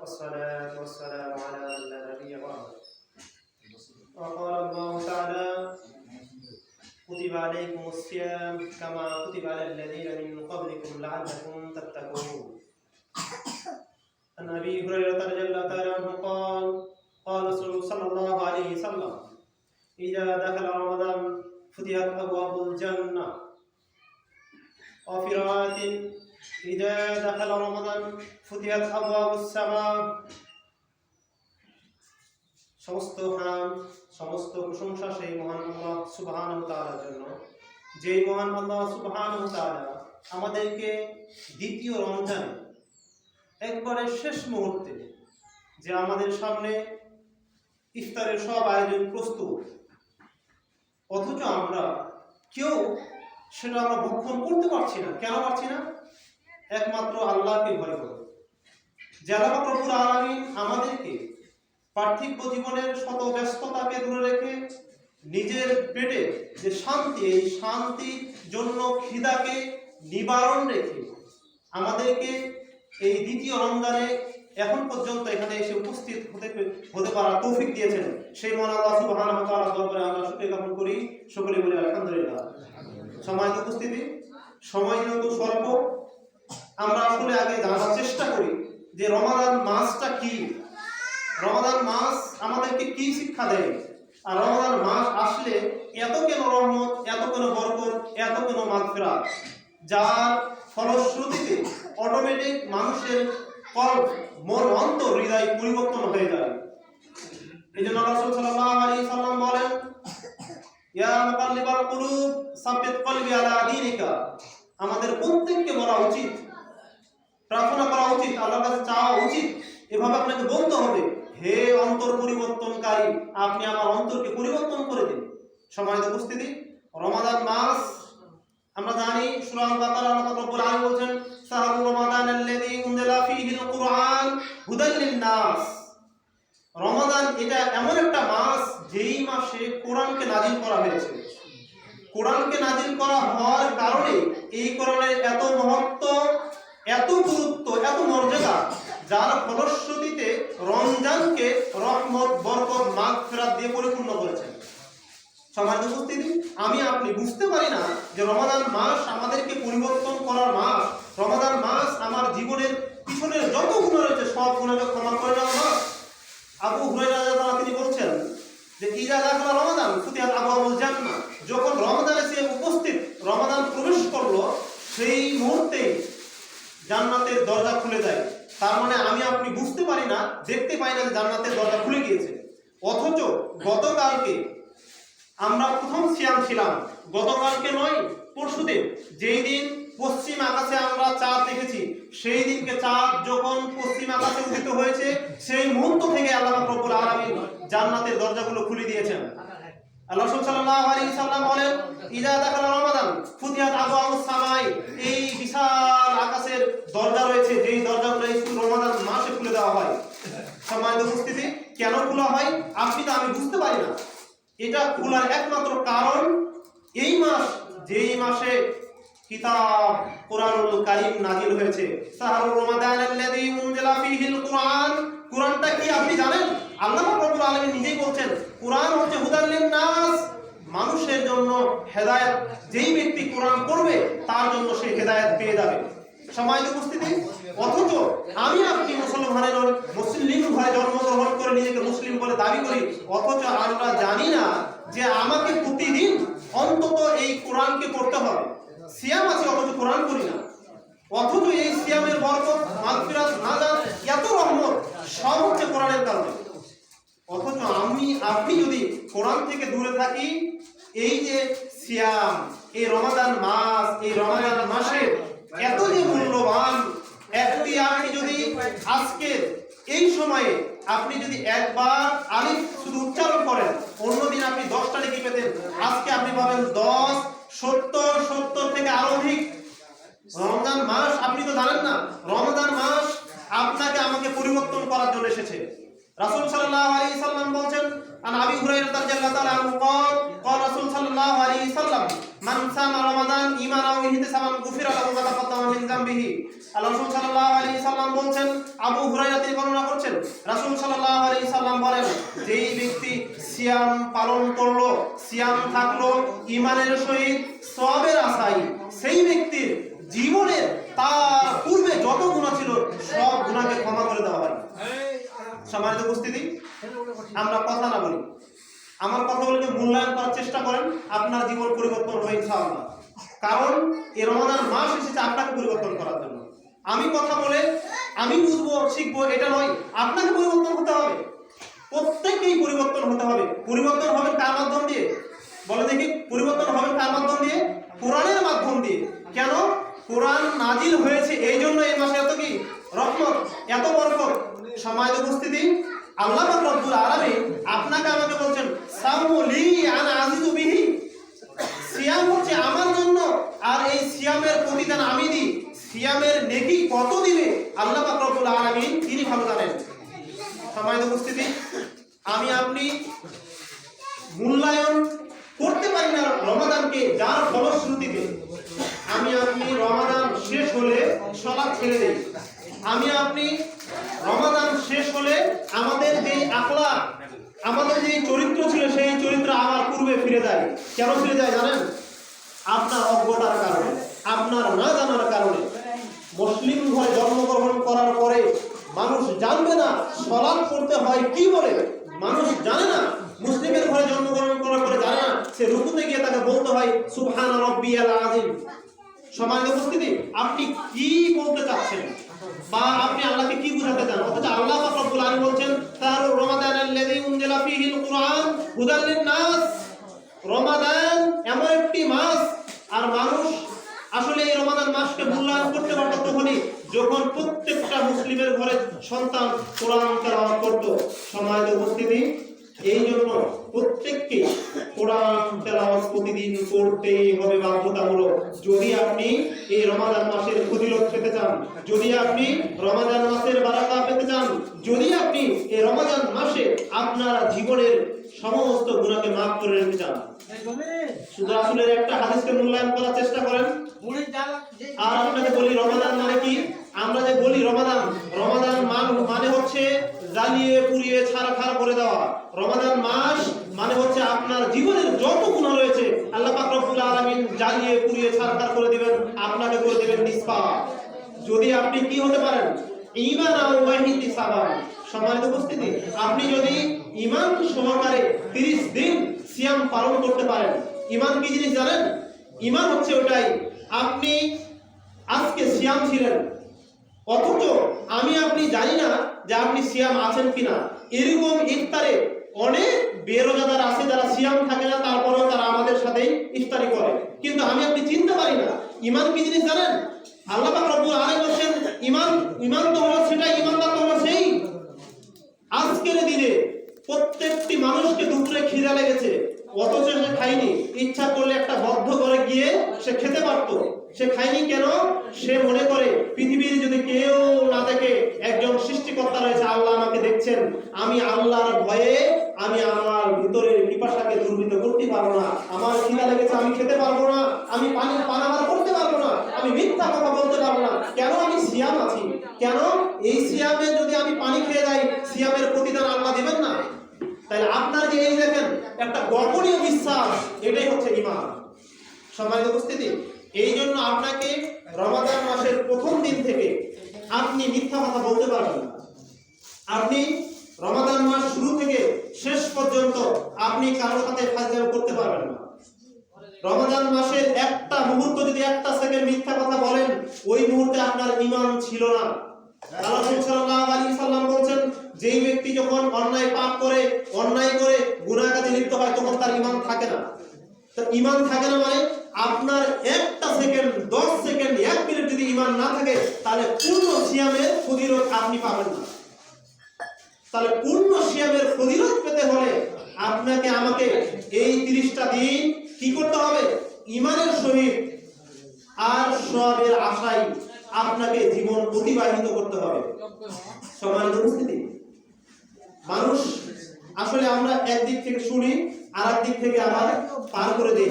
والصلاة والسلام على من لا وقال الله تعالى كتب عليكم الصيام كما كتب على الذين من قبلكم لعلكم تتقون. عن ابي هريرة رضي الله تعالى عنه قال قال رسول صلى الله عليه وسلم إذا دخل رمضان فتحت أبواب الجنة. وفي رواية اذا دخل رمضان فتحت ابواب السماء সমস্ত হাম সমস্ত প্রশংসা সেই মহান আল্লাহ সুবহান তাআলার জন্য যেই মহান আল্লাহ সুবহান তাআলা আমাদেরকে দ্বিতীয় রমজানে একবারে শেষ মুহূর্তে যে আমাদের সামনে ইফতারের সব আয়োজন প্রস্তুত অথচ আমরা কেউ সেটা আমরা ভক্ষণ করতে পারছি না কেন পারছি না একমাত্র আল্লাহকে ভয় করে। যে আল্লাহ প্রভুর আলামিন আমাদেরকে পার্থিব জীবনের শত ব্যস্ততাকে দূরে রেখে নিজের পেটে যে শান্তি, এই শান্তির জন্য খিদাকে নিবারণ রেখে আমাদেরকে এই দ্বিতীয় রমজানে এখন পর্যন্ত এখানে এসে উপস্থিত হতে হতে পারা তৌফিক দিয়েছেন সেই মহান আল্লাহ সুবহানাহু দরবারে আমরা শুকরিয়া জ্ঞাপন করি। সকলে বলি আলহামদুলিল্লাহ। সময় উপস্থিতি, সময় যেহেতু স্বল্প। আমরা আসলে আগে জানার চেষ্টা করি যে রমাদান মাসটা কি? রমাদান মাস আমাদেরকে কি শিক্ষা দেয়? আর রমাদান মাস আসলে এত কেন রহমত, এত কেন বরকত, এত কেন মাগফিরাত? যার ফলশ্রুতিতে অটোমেটিক মানুষের কল্প, মন, অন্তর, হৃদয় পরিবর্তন হয়ে যায়। এই জন্য রাসূল সাল্লাল্লাহু আলাইহি সাল্লাম বলেন, ইয়া মুকাল্লিবাল কুলুব, সাব্বিত কলবি আলা আমাদের প্রত্যেককে বলা উচিত প্রার্থনা করা উচিত, আল্লাহর কাছে চাওয়া উচিত। এভাবে আপনাকে বলতে হবে, হে অন্তর পরিবর্তনকারী, আপনি আমার অন্তরকে পরিবর্তন করে দিন। সময় উপস্থিতি, রমাদান মাস, আমরা জানি সূরা আল-বাকারা, আল্লাহ রাব্বুল আলামিন বলছেন শাহরুর রমাদান আল্লাযী উনজিলা ফীহিল কুরআন হুদাল লিন-নাস। রমাদান এটা এমন একটা মাস, যেই মাসে কোরআনকে নাজিল করা হয়েছে। কোরআনকে নাজিল করা হওয়ার কারণে এই কোরআনের এত মহত্ব এত গুরুত্ব, এত মর্যাদা, যার ফলশ্রুতিতে রমজানকে রহমত, বরকত মাগ ফেরাত দিয়ে পরিপূর্ণ করেছেন। সমাজ উপস্থিতি, আমি আপনি বুঝতে পারি না যে রমাদান মাস আমাদেরকে পরিবর্তন করার মাস, রমাদান মাস আমার জীবনের পিছনের যত গুণ রয়েছে, সব গুণকে ক্ষমা করে দেওয়া মাস। আবু হুরায়রা রাদিয়াল্লাহু তিনি বলছেন যে ইজা দাখলা রমাদান, ফুতিহাত আবওয়াবুল জান্নাহ। যখন রমাদানে সে উপস্থিত রমাদান প্রবেশ করল সেই মুহূর্তে জান্নাতের দরজা খুলে যায় তার মানে আমি আপনি বুঝতে পারি না, দেখতে পাই না যে জান্নাতের দরজা খুলে গিয়েছে। অথচ গতকালকে আমরা প্রথম সিয়াম ছিলাম। গতকালকে নয়, পরশুদিন। যেই দিন পশ্চিম আকাশে আমরা চাঁদ দেখেছি, সেই দিনকে চাঁদ যখন পশ্চিম আকাশে উদিত হয়েছে, সেই মুহূর্ত থেকে আল্লাহ রব্বুল আলামিন জান্নাতের দরজাগুলো খুলে দিয়েছেন। রাসূল সাল্লাল্লাহু আলাইহি বলেন ইজা রমাদান ফুতিহাত আবওয়াবুস সামাই। এই বিশাল আকাশের দরজা রয়েছে, যেই দরজাগুলো রমাদান মাসে খুলে দেওয়া হয়। সম্মানিত উপস্থিতি, কেন খোলা হয়? আপনি তো আমি বুঝতে পারি না। এটা খোলার একমাত্র কারণ এই মাস, যেই মাসে কিতাব কারীম হয়েছে। রমাদান আল্লাযী উনজিলা ফীহিল কুরআন। কোরআনটা কি আপনি জানেন? আল্লাহ রাব্বুল আলামিন নিজেই বলছেন, কোরআন হচ্ছে মানুষের জন্য হেদায়েত, যেই ব্যক্তি কোরআন পড়বে, তার জন্য সে হেদায়েত পেয়ে যাবে। সময় উপস্থিতি, অথচ আমি আপনি মুসলমানের মুসলিম ঘরে জন্মগ্রহণ করে নিজেকে মুসলিম বলে দাবি করি, অথচ আমরা জানি না যে আমাকে প্রতিদিন অন্তত এই কোরআনকে পড়তে হবে। সিয়াম আছে, অথচ কোরআন করি না। অথচ এই সিয়ামের বরকত, মাগফিরাত, নাজাত, এত রহমত, সব হচ্ছে কোরআনের কারণে। অথচ আমি আপনি যদি কোরআন থেকে দূরে থাকি, এই যে সিয়াম, এই রমাদান মাস, এই রমাদান মাসে এত যে মূল্যবান একটি আপনি যদি আজকে এই সময়ে আপনি যদি একবার আলিফ শুধু উচ্চারণ করেন, অন্যদিন আপনি দশটা লিখে পেতেন, আজকে আপনি পাবেন দশ সত্তর সত্তর থেকে আরো অধিক রমজান মাস আপনি তো জানেন না রমজান মাস আপনাকে আমাকে পরিবর্তন করার জন্য এসেছে রাসূল সাল্লাল্লাহু আলাইহি সাল্লাম বলছেন আন আবি হুরায়রা রাদিয়াল্লাহু তাআলা আনহু قال قال রাসূল সাল্লাল্লাহু আলাইহি সাল্লাম মান সামা রমাদান ঈমানাও ওয়া ইহতিসাবান গুফিরা লাহু মা তাকাদ্দামা মিন যামবিহি আল্লাহ রাসূল সাল্লাল্লাহু আলাইহি সাল্লাম বলছেন আবু হুরায়রা তিনি বর্ণনা করছেন করেছেন রাসূল সাল্লাল্লাহু আলাইহি সাল্লাম বলেন যেই ব্যক্তি সিয়াম পালন করল, সিয়াম থাকল ইমানের সহিত সবের আশায়। সেই ব্যক্তির জীবনের তার পূর্বে যত গুণা ছিল, সব গুণাকে ক্ষমা করে দেওয়া হয়। সম্মানিত উপস্থিতি, আমরা কথা না বলি। আমার কথাগুলোকে মূল্যায়ন করার চেষ্টা করেন, আপনার জীবন পরিবর্তন হবে ইনশাআল্লাহ। কারণ এই রমাদান মাস এসেছে আপনাকে পরিবর্তন করার জন্য। আমি কথা বলে আমি বুঝব, শিখব, এটা নয়, আপনাকে পরিবর্তন হতে হবে। প্রত্যেককেই পরিবর্তন হতে হবে। পরিবর্তন হবে কার মাধ্যম দিয়ে? বলে দেখি, পরিবর্তন হবে কার মাধ্যম দিয়ে? কোরআনের মাধ্যম দিয়ে। কেন? কোরআন নাজিল হয়েছে এই জন্য এই মাসে এত কি? রহমত, এত বরকত। সময় উপস্থিতি, আল্লাহ রব্বুল আলামিন আপনাকে আমাকে বলছেন, সামু লি আনা সিয়াম হচ্ছে আমার জন্য, আর এই সিয়ামের প্রতিদান আমি দিই। সিয়ামের নেকি কত দিবে আল্লাহ রব্বুল আলামিন তিনি ভালো জানেন। সম্মানিত উপস্থিতি আমি আপনি মূল্যায়ন করতে পারি না রমাদানকে, যার ফলশ্রুতিতে। আমি আপনি রমাদান শেষ হলে সলাপ ছেড়ে দেই। আমি আপনি রমাদান শেষ হলে আমাদের যে আকলা আমাদের যে চরিত্র ছিল, সেই চরিত্র আমার পূর্বে ফিরে যায়। কেন ফিরে যায় জানেন? আপনার অজ্ঞতার কারণে, আপনার না জানার কারণে। মুসলিম ঘরে জন্মগ্রহণ করার পরে মানুষ জানবে না সলাপ করতে হয় কি বলে? মানুষ জানে না, মুসলিমের ঘরে জন্মগ্রহণ করার পরে জানে না, সে রুকুতে গিয়ে তাকে বলতে হয়, সুবহান রব্বিয়াল আযীম। সমাজ উপস্থিতি, আপনি কি বলতে চাচ্ছেন? বা আপনি আল্লাহকে কি বুঝাতে চান? অথচ আল্লাহ রব্বুল আলামিন বলছেন, তার রমাদান আল্লাযী উনজিলা ফীহিল কুরআন হুদাল লিন-নাস। রমাদান এমন একটি মাস, আর মানুষ আসলে এই রমাদান মাসকে মূল্যায়ন করতে পারতো তখনই, যখন প্রত্যেকটা মুসলিমের ঘরে সন্তান কোরআন তেলাওয়াত করত সমাজ উপস্থিতি এই জন্য প্রত্যেককে কোরআন তেলাওয়াত প্রতিদিন করতেই হবে বাধ্যতামূলক। যদি আপনি এই রমাদান মাসের ফজিলত পেতে চান যদি আপনি রমাদান মাসের বারাকা পেতে চান যদি আপনি এই রমাদান মাসে আপনার জীবনের সমস্ত গুণাকে মাফ করে নিতে চান শুধু আসলে একটা হাদিসকে মূল্যায়ন করার চেষ্টা করেন। আর আপনাকে বলি রমাদান আমরা যে বলি রমাদান রমাদান মান মানে হচ্ছে জ্বালিয়ে, পুড়িয়ে ছাড়া ছাড়খাড় করে দেওয়া। রমাদান মাস মানে হচ্ছে আপনার জীবনের যত গুনাহ রয়েছে, আল্লাহ পাক আলামিন জ্বালিয়ে, পুড়িয়ে, ছাড়খাড় করে দিবেন, আপনাকে করে দিবেন নিষ্পাপ। যদি আপনি কি হতে পারেন? ইমান আর ওয়াহিদি সাবান সম্মানিত উপস্থিতি, আপনি যদি ঈমান সহকারে 30 দিন সিয়াম পালন করতে পারেন ইমান কি জিনিস জানেন? ইমান হচ্ছে ওটাই, আপনি আজকে সিয়াম ছিলেন অথচ আমি আপনি জানি না যে আপনি সিয়াম আছেন কিনা। এরকম ইফতারে অনেক বেরোজাদার আছে যারা সিয়াম থাকে না, তারপরেও তারা আমাদের সাথে ইফতারি করে। কিন্তু আমি আপনি চিনতে পারি না। ইমান কি জিনিস জানেন? আল্লাহ রব্বুল বলেন ইমান ইমান তো হলো সেটাই, ইমানদার তো হলো সেই। আজকের দিনে প্রত্যেকটি মানুষকে দুপুরে খিদা লেগেছে। অথচ সে ইচ্ছা করলে একটা বদ্ধ করে গিয়ে সে খেতে পারতো। সে খায়নি কেন? সে মনে করে, পৃথিবীর যদি কেউ না দেখে একজন সৃষ্টিকর্তা রয়েছে, আল্লাহ আমাকে দেখছেন। আমি আল্লাহর ভয়ে আমি আমার ভিতরের পিপাসাকে দুর্বৃত করতে পারব না। আমার লেগেছে, আমি খেতে পারব না। আমি পানি করতে পারব না। আমি মিথ্যা কথা বলতে পারব না। কেন আমি সিয়াম আছি? কেন? এই সিয়ামে যদি আমি পানি খেয়ে যাই, সিয়ামের প্রতিদান আল্লাহ দিবেন না? তাহলে আপনার যে এই দেখেন একটা গোপনীয় বিশ্বাস, এটাই হচ্ছে ইমান সম্মানিত উপস্থিতি এই জন্য আপনাকে রমাদান মাসের প্রথম দিন থেকে আপনি মিথ্যা কথা বলতে পারবেন না। আপনি রমাদান মাস শুরু থেকে শেষ পর্যন্ত আপনি কারোর সাথে ফাজলামি করতে পারবেন না। রমাদান মাসের একটা মুহূর্ত যদি একটা সেকেন্ড মিথ্যা কথা বলেন, ওই মুহূর্তে আপনার ইমান ছিল না। আল্লাহ সাল্লাল্লাহু আলাইহি সাল্লাম বলেন যেই ব্যক্তি যখন অন্যায় পাপ করে, অন্যায় করে গুনাহ কাজে লিপ্ত হয়, তখন তার ইমান থাকে না। তো ঈমান থাকে না মানে আপনার একটা সেকেন্ড 10 সেকেন্ড 1 মিনিট যদি ঈমান না থাকে, তাহলে পূর্ণ সিয়ামের ফজিলত আপনি পাবেন না। তাহলে পূর্ণ সিয়ামের ফজিলত পেতে হলে আপনাকে, আমাকে এই 30টা দিন কি করতে হবে? ঈমানের সহিত আর সবের আশায় আপনাকে জীবন অতিবাহিত করতে হবে। উপস্থিতি। মানুষ, আসলে আমরা একদিক থেকে শুনি আর দিক থেকে আবার পার করে দিই।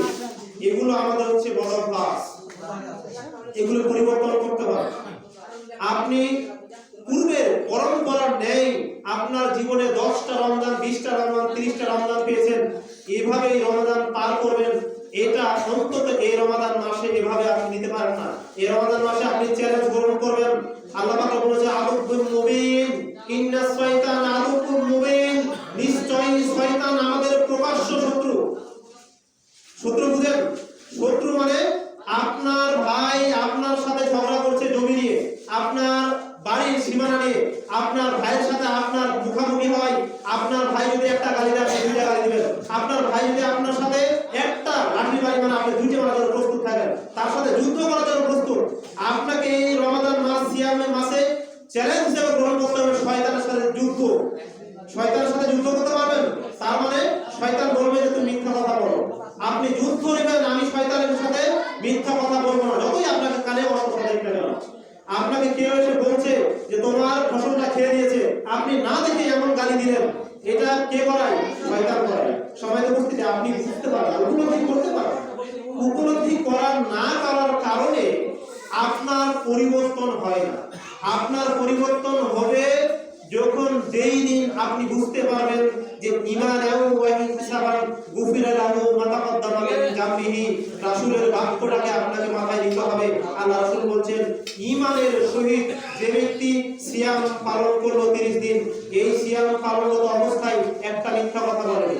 এগুলো আমাদের হচ্ছে বড় অভ্যাস এগুলো পরিবর্তন করতে হবে। আপনি পূর্বের পরম্পরার ন্যায় আপনার জীবনে দশটা রমজান, বিশটা রমজান, তিরিশটা রমজান পেয়েছেন, এভাবেই রমজান পার করবেন। এটা অন্তত এই রমাদান মাসে এভাবে আপনি নিতে পারেন না। এই রমাদান মাসে আপনি চ্যালেঞ্জ গ্রহণ করবেন। আল্লাহ বলেছে আদুকুম মুবিন নিশ্চয়ই শয়তান আমাদের প্রকাশ্য শত্রু শত্রু বুঝেন শত্রু মানে আপনার ভাই আপনার সাথে ঝগড়া করছে জমি নিয়ে আপনার বাড়ির সীমানা নিয়ে আপনার ভাইয়ের সাথে আপনার মুখামুখি হয় আপনার ভাই যদি একটা গালি দেয় আপনি দুইটা গালি দিবেন আপনার ভাই যদি আপনার সাথে একটা লাঠি বাড়ি মানে আপনি দুইটা মারার জন্য প্রস্তুত থাকেন তার সাথে যুদ্ধ করার জন্য প্রস্তুত আপনাকে এই রমাদান মাস মাসে চ্যালেঞ্জ হিসেবে গ্রহণ করতে হবে শয়তানের সাথে যুদ্ধ। শয়তানের সাথে যুদ্ধ করতে পারবেন তার মানে শয়তান বলবে যে তুমি মিথ্যা কথা বলো আপনি যুদ্ধ নেবেন আমি শয়তানের সাথে মিথ্যা কথা বলব না যতই আপনাকে কানে অস্ত্র কথা দিক না কেন আপনাকে কেউ এসে বলছে যে তোমার ফসলটা খেয়ে দিয়েছে আপনি না দেখে এমন গালি দিলেন এটা কে করায় শয়তান করায় সময় উপস্থিতি আপনি বুঝতে পারেন উপলব্ধি করতে পারেন উপলব্ধি করার না করার কারণে আপনার পরিবর্তন হয় না আপনার পরিবর্তন হবে যখন যেই দিন আপনি বুঝতে পারবেন যে ইমান এবং ওয়াহিদ ওয়াহিসাবান গুফিরা লাহু মাতাকাদ্দামা মিন জামবিহি রাসূলের বাক্যটাকে আপনাকে মাথায় নিতে হবে। আল্লাহ রাসূল বলছেন ইমানের সহিত যে ব্যক্তি সিয়াম পালন করল 30 দিন, এই সিয়াম পালনরত অবস্থায় একটা মিথ্যা কথা বলেনি,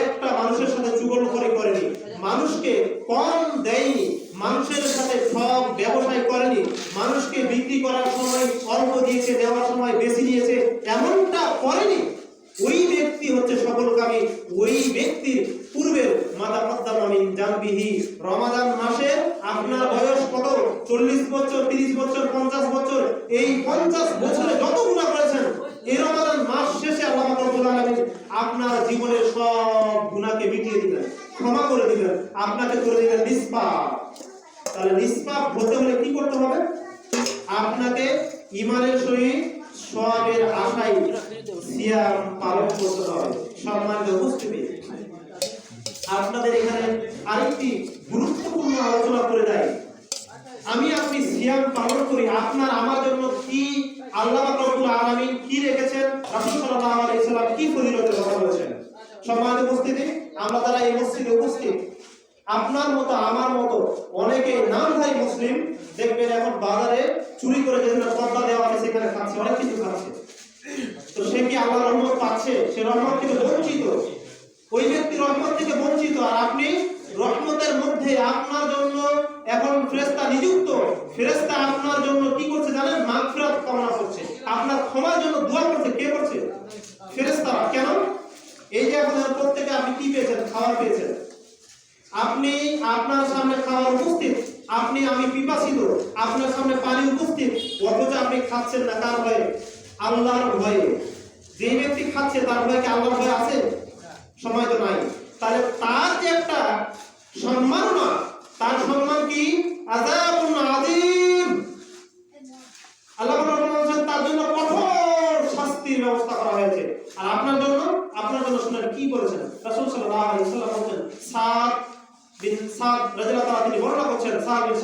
একটা মানুষের সাথে চুগল করে করেনি, মানুষকে কম দেয়নি, মানুষের সাথে সব ব্যবসায় করেনি, মানুষকে বিক্রি করার সময় দিয়েছে, দেওয়ার সময় বেশি দিয়েছে, এমনটা করেনি। ওই ব্যক্তি হচ্ছে সফলকামী, ওই ব্যক্তির পূর্বের মাতা পদ্মামিন জানবিহি। রমাদান মাসে আপনার বয়স কত? চল্লিশ বছর, তিরিশ বছর, পঞ্চাশ বছর? এই পঞ্চাশ বছরে যত গুণা করেছেন, এই রমাদান মাস শেষে আল্লাহ আপনার জীবনের সব গুণাকে মিটিয়ে দিবেন ক্ষমা করে দিবেন আপনাকে করে দিবেন নিষ্পাপ। তাহলে নিষ্পাপ হতে হলে কি করতে হবে? আপনাকে ইমানের সহিত সবের আশায় সিয়াম পালন করতে হবে সম্মানিত উপস্থিতি। আপনাদের এখানে আরেকটি গুরুত্বপূর্ণ আলোচনা করে দেয় আমি আপনি সিয়াম পালন করি। আপনার আমার জন্য কি আল্লাহ রব্বুল আলামিন কি রেখেছেন? রাসূল সাল্লাল্লাহু আলাইহি সাল্লাম কি ফজিলতের কথা বলেছেন? সম্মানিত উপস্থিতি, আমরা যারা এই মসজিদে উপস্থিত আপনার মতো, আমার মতো। অনেকে নামধারী মুসলিম, দেখবেন এখন বাজারে চুরি করে যেখানে পর্দা দেওয়া আছে, সেখানে খাচ্ছে, অনেক কিছু খাচ্ছে। তো সে কি আল্লাহ রহমত পাচ্ছে? সে রহমত থেকে বঞ্চিত। ওই ব্যক্তি রহমত থেকে বঞ্চিত। আর আপনি রহমতের মধ্যে আপনার জন্য এখন ফেরেশতা নিযুক্ত। ফেরেশতা আপনার জন্য কি করছে জানেন? মাগফিরাত কামনা করছে। আপনার ক্ষমার জন্য দোয়া করছে কে করছে ফেরেশতা কেন এই যে এখন প্রত্যেকে আপনি কি পেয়েছেন খাবার পেয়েছেন আপনি আপনার সামনে খাবার উপস্থিত, আপনি আমি পিপাসিত, আপনার সামনে পানি উপস্থিত, অথচ আপনি খাচ্ছেন না তার ভয়ে, আল্লাহর ভয়ে। যে ব্যক্তি খাচ্ছে তার ভয়ে কি আল্লাহর ভয় আছে? সময় তো নাই। তাহলে তার যে একটা সম্মাননা, তার সম্মান কি? আজাবুন আযীম আল্লাহ রাব্বুল বলেছেন তার জন্য কঠোর শাস্তির ব্যবস্থা করা হয়েছে আর আপনার জন্য আপনার জন্য শুনেন কি বলেছেন রাসূল সাল্লাল্লাহু আলাইহি ওয়াসাল্লাম বলেন সাদ বিন সাদ রাদিয়াল্লাহু তাআলা তিনি বর্ণনা করছেন সাদ বিন সাদ রাদিয়াল্লাহু তাআলা তিনি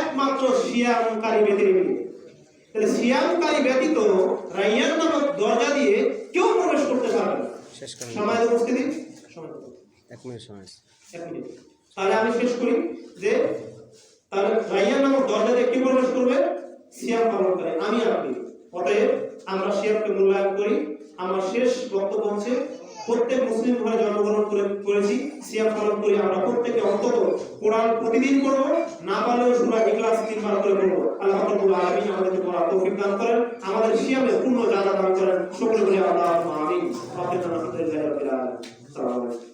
একমাত্র সিয়ামকারী ব্যতীত তাহলে সিয়ামকারী ব্যতীত রাইয়ান নামক দরজা দিয়ে কেউ প্রবেশ করতে পারবে না। শেষ করেন। সময় উপস্থিতি সময় এক মিনিট সময় এক মিনিট। তাহলে আমি শেষ করি যে তাহলে রাইয়ান নামক দরজা দিয়ে কি প্রবেশ করবে? সিয়াম পালন করে। আমি আপনি। অতএব আমরা সিয়ামকে মূল্যায়ন করি। আমার শেষ বক্তব্য হচ্ছে প্রত্যেক মুসলিম ঘরে জন্মগ্রহণ করে, করেছি, সিয়াম পালন করি। আমরা প্রত্যেকে অন্তত কোরআন প্রতিদিন করব না পারলেও সুরা ইখলাস তিনবার করে পড়ব। আল্লাহ রাব্বুল আলামিন আমাদেরকে পড়ার তৌফিক দান করেন। আমাদের সিয়ামে পূর্ণ জানা দান করেন। সকলে বলে আল্লাহ, আমিন। আমিন আলহামদুলিল্লাহি রাব্বিল আলামিন আসসালামু আলাইকুম।